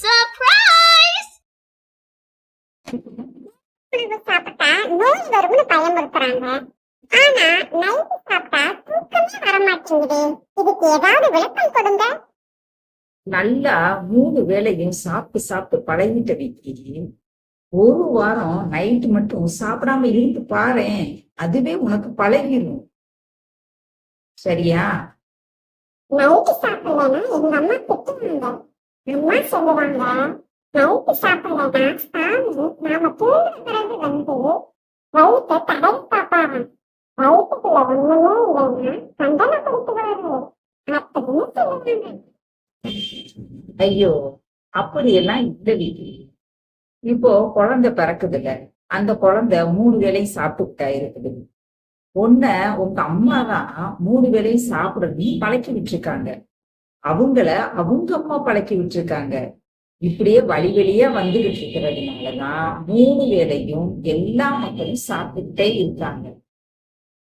Surprise உணவு சாப்பிட்டா நோய் வரும்னு பயமுறுத்துறாங்க. ஆனா நைட்டு சாப்பிட்டா தூக்கமே வர மாட்டேங்குதே இதுக்கு ஏதாவது விளக்கம் கொடுங்க. நல்லா மூணு வேளையும் சாப்பிட்டு சாப்பிட்டு பழகிட்ட விக்கி. ஒரு வாரம் நைட்டு மட்டும் சாப்பிடாம இருந்து பாரேன். அதுவே உனக்கு பழகிரும். சரியா? நைட்டு சாப்பிடலன்னா எங்க அம்மா திட்டுவாங்க. அம்மா சொல்லுவாங்க? நைட்டு சாப்பிடலன்னா சாமி நாம தூங்குறது வந்து வயிற்று தடவி பார்ப்பாங்க. வயிற்றுக்குள்ள ஒண்ணுமே இல்லைன்னா சந்தனப்படுத்துவாரு அப்படின்னு சொல்லுவாங்க. ஐயோ அப்படியெல்லாம் இந்த விக்கி இப்போ குழந்தை பிறக்குதுல அந்த குழந்தை மூணு வேலையும் சாப்பிட்டுக்கிட்டா இருக்குது. ஒன்ன உங்க அம்மா தான் மூணு வேலையும் சாப்பிட நீ பழக்கி விட்டுருக்காங்க. அவங்கள அவங்க அம்மா பழக்கி விட்டுருக்காங்க. இப்படியே வழி வழியா வந்துகிட்டு இருக்கிறதுனாலதான் மூணு வேளையும் எல்லா மக்களும் சாப்பிட்டுக்கிட்டே இருக்காங்க.